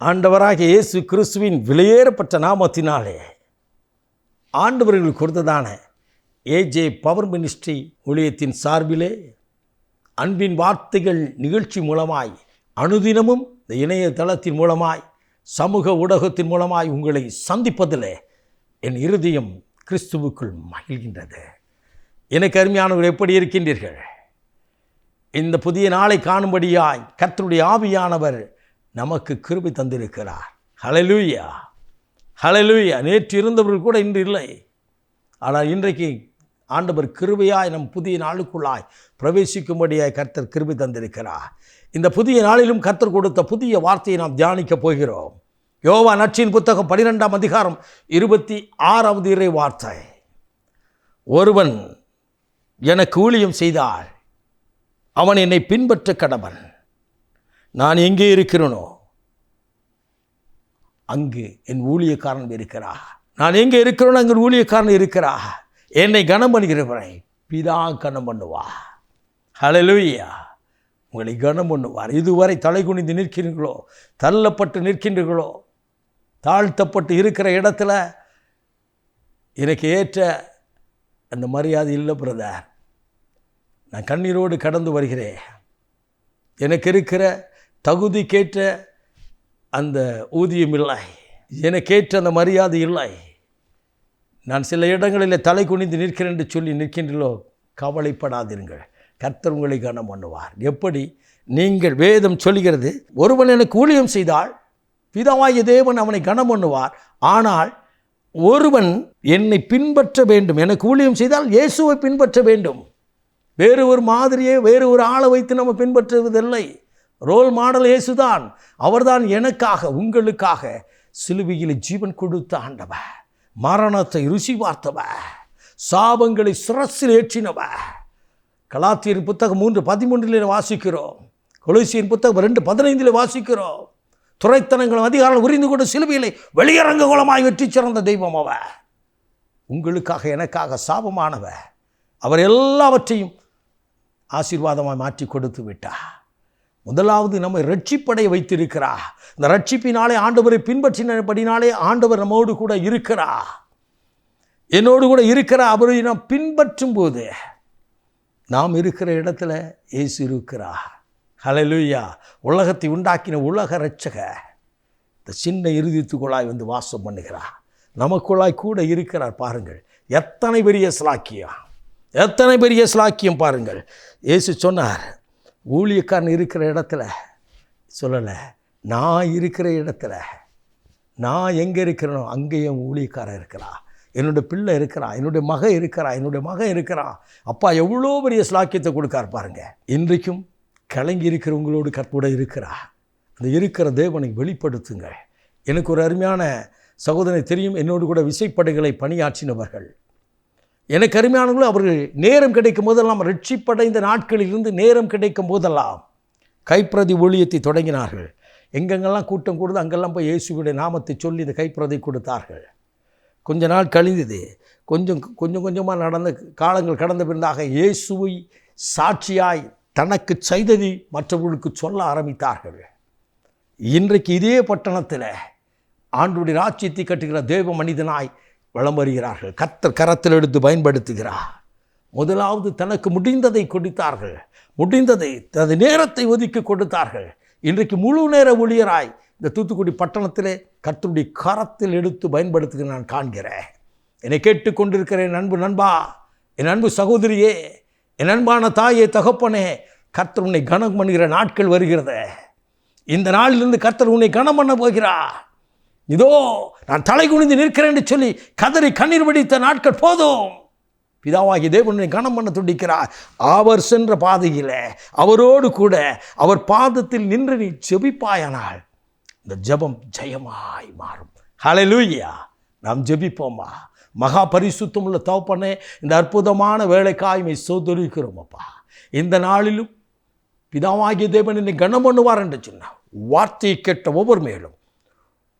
ஆண்டவராக இயேசு கிறிஸ்துவின் விலையேறப்பட்ட நாமத்தினாலே ஆண்டவர்கள் கொடுத்ததான ஏஜே பவர் மினிஸ்ட்ரி ஊழியத்தின் சார்பிலே அன்பின் வார்த்தைகள் நிகழ்ச்சி மூலமாய் அனுதினமும் இந்த இணையதளத்தின் மூலமாய் சமூக ஊடகத்தின் மூலமாய் உங்களை சந்திப்பதில் என் இருதயம் கிறிஸ்துவுக்குள் மகிழ்கின்றது. எனக்கு அருமையானவர்கள் எப்படி இருக்கின்றீர்கள்? இந்த புதிய நாளை காணும்படியாய் கர்த்தருடைய ஆவியானவர் நமக்கு கிருபி தந்திருக்கிறார். ஹலலூயா ஹலலூயா நேற்று இருந்தவர்கள் கூட இன்று இல்லை. ஆனால் இன்றைக்கு ஆண்டவர் கிருபையாய் நம் புதிய நாளுக்குள்ளாய் பிரவேசிக்கும்படியாய் கர்த்தர் கிருபி தந்திருக்கிறார். இந்த புதிய நாளிலும் கர்த்தர் கொடுத்த புதிய வார்த்தையை நாம் தியானிக்கப் போகிறோம். யோவா நட்சின் புத்தகம் பனிரெண்டாம் அதிகாரம் இருபத்தி ஆறாவது இறை வார்த்தை. ஒருவன் எனக்கு ஊழியம் செய்தால் அவன் என்னை பின்பற்ற கடவன். நான் எங்கே இருக்கிறேனோ? அங்கு என் ஊழியக்காரன் இருக்கிறா நான் எங்கே இருக்கிறேனோ அங்கே ஊழியக்காரன் இருக்கிறா என்னை கனம் பண்ணுகிறவரை பிதா கனம் பண்ணுவா ஹalleluya உங்களை கனம் பண்ணுவார். இதுவரை தலை குனிந்து நிற்கிறீர்களோ தள்ளப்பட்டு நிற்கின்றீர்களோ தாழ்த்தப்பட்டு இருக்கிற இடத்துல எனக்கு ஏற்ற அந்த மரியாதை இல்லை பிரதர் நான் கண்ணீரோடு கடந்து வருகிறேன். எனக்கு இருக்கிற தகுதி கேட்ட அந்த ஊதியம் இல்லை. எனக்கேற்ற அந்த மரியாதை இல்லை. நான் சில இடங்களில் தலை குனிந்து நிற்கிறேன் என்று சொல்லி நிற்கின்றீர்களோ கவலைப்படாதிருங்கள். கர்த்தர் உங்களை கனம் பண்ணுவார். எப்படி? நீங்கள் வேதம் சொல்கிறது ஒருவன் எனக்கு ஊழியம் செய்தால் பிதாவாய தேவன் அவனை கனம் பண்ணுவார். ஆனால் ஒருவன் என்னை பின்பற்ற வேண்டும். எனக்கு ஊழியம் செய்தால் இயேசுவை பின்பற்ற வேண்டும். வேறு ஒரு மாதிரியே வேறு ஒரு ஆளை வைத்து நம்ம பின்பற்றுவதில்லை. ரோல் மாடல் இயேசுதான் அவர்தான் எனக்காக உங்களுக்காக சிலுவையில் ஜீவன் கொடுத்த ஆண்டவ மரணத்தை ருசி பார்த்தவ சாபங்களை சிரசில் ஏற்றினவ கலாத்தியர் புத்தகம் மூன்று பதிமூன்றில் வாசிக்கிறோம். கொலோசியின் புத்தகம் ரெண்டு பதினைந்தில் வாசிக்கிறோம். துறைத்தனங்களும் அதிகாரம் உரிந்து கொண்டு சிலுவையிலே வெளியரங்க குலமாய் வெற்றி சிறந்த தெய்வம் அவ உங்களுக்காக எனக்காக சாபமானவ அவர் எல்லாவற்றையும் ஆசீர்வாதமாக மாற்றி கொடுத்து விட்டார். முதலாவது நம்மை ரட்சிப்படை வைத்திருக்கிறா இந்த ரட்சிப்பினாலே ஆண்டவரை பின்பற்றினபடினாலே ஆண்டவர் நம்மோடு கூட இருக்கிறா என்னோடு கூட இருக்கிற அவரை நாம் பின்பற்றும் போது நாம் இருக்கிற இடத்துல இயேசு இருக்கிறா ஹலலுயா உலகத்தை உண்டாக்கின உலக ரட்சக இந்த சின்ன இறுதித்துக்குள்ளாய் வந்து வாசம் பண்ணுகிறார். நமக்குள்ளாய் கூட இருக்கிறார். பாருங்கள் எத்தனை பெரிய ஸ்லாக்கியம் எத்தனை பெரிய ஸ்லாக்கியம் பாருங்கள். இயேசு சொன்னார் ஊழியக்காரன் இருக்கிற இடத்துல சொல்லலை நான் இருக்கிற இடத்துல நான் எங்கே இருக்கிறேனோ அங்கேயும் ஊழியக்காரன் இருக்கிறா. என்னுடைய பிள்ளை இருக்கிறான் என்னுடைய மகன் இருக்கிறா என்னுடைய மகன் இருக்கிறான் அப்பா எவ்வளோ பெரிய ஸ்லாக்கியத்தை கொடுக்கார் பாருங்க. இன்றைக்கும் கலங்கி இருக்கிறவங்களோடு கற்போட இருக்கிறா. அந்த இருக்கிற தேவனை வெளிப்படுத்துங்கள். எனக்கு ஒரு அருமையான சகோதரனை தெரியும். என்னோடு கூட விசைப்படைகளை பணியாற்றினவர்கள். எனக்கு அருமையானவங்களும் அவர்கள் நேரம் கிடைக்கும் போதெல்லாம் ரட்சிப்படைந்த நாட்களிலிருந்து நேரம் கிடைக்கும் போதெல்லாம் கைப்பிரதி ஊழியத்தை தொடங்கினார்கள். எங்கெங்கெல்லாம் கூட்டம் கூடுது அங்கெல்லாம் போய் இயேசுவுடைய நாமத்தை சொல்லி இந்த கைப்பிரதி கொடுத்தார்கள். கொஞ்ச நாள் கழிந்தது. கொஞ்சம் கொஞ்சம் கொஞ்சமாக நடந்த காலங்கள் கடந்த பிறந்தாக இயேசுவை சாட்சியாய் தனக்கு செய்ததை மற்றவர்களுக்கு சொல்ல ஆரம்பித்தார்கள். இன்றைக்கு இதே பட்டணத்தில் ஆண்டுடைய ராஜ்யத்தை கட்டுகிற தேவ மனிதனாய் வளம் வருகிறார்கள் கத்தர் கரத்தில் எடுத்து பயன்படுத்துகிறார். முதலாவது தனக்கு முடிந்ததை கொடுத்தார்கள். முடிந்ததை தனது நேரத்தை ஒதுக்கி கொடுத்தார்கள். இன்றைக்கு முழு நேர ஊழியராய் இந்த தூத்துக்குடி பட்டணத்திலே கர்த்தருடைய கரத்தில் எடுத்து பயன்படுத்துகிற நான் காண்கிறேன். என்னை கேட்டுக்கொண்டிருக்கிற என் அன்பு நண்பா என் அன்பு சகோதரியே என் அன்பான தாயே தகப்பனே கர்த்தர் உன்னை கனம் பண்ணுகிற நாட்கள் வருகிறது. இந்த நாளிலிருந்து கர்த்தர் உன்னை கனம் பண்ண போகிறார். இதோ நான் தலை குனிந்து நிற்கிறேன் என்று சொல்லி கதறி கண்ணீர் வடித்த நாட்கள் போதும். பிதாவாகி தேவனை கனம் பண்ண துடிக்கிறார் அவர் சென்ற பாதையில் அவரோடு கூட அவர் பாதத்தில் நின்று நீ ஜெபிப்பாயானால் இந்த ஜெபம் ஜெயமாய் மாறும். ஹalleluya. நாம் ஜெபிப்போமா? மகா பரிசுத்தம் உள்ள தவப்பனே இந்த அற்புதமான வேலைக்காய்மை சோதரிக்கிறோம் அப்பா. இந்த நாளிலும் பிதாவாகிய தேவன் என்னை கனம் பண்ணுவார் என்று சொன்னார். வார்த்தையை கேட்ட ஒவ்வொரு மேலும்.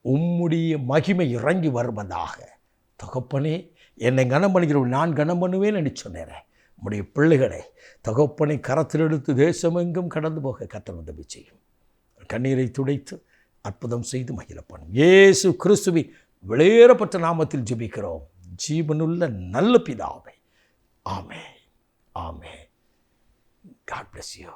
உம்முடைய மகிமை இறங்கி வருவதாக. தகப்பனே என்னை கனம் பண்ணுகிறவன் நான் கனம் பண்ணுவேன் என்று சொன்னேன். உம்முடைய பிள்ளைகளை தகப்பனை கரத்தில் எடுத்து தேசமெங்கும் கடந்து போக கத்தர் உதவி செய்யும். கண்ணீரை துடைத்து அற்புதம் செய்து மகிழப்படும் ஏசு கிறிஸ்துவின் வெளியேறப்பட்ட நாமத்தில் ஜெபிக்கிறோம். ஜீவனுள்ள நல்ல பிதாவை. ஆமே ஆமே காட் பிளஸ் யூ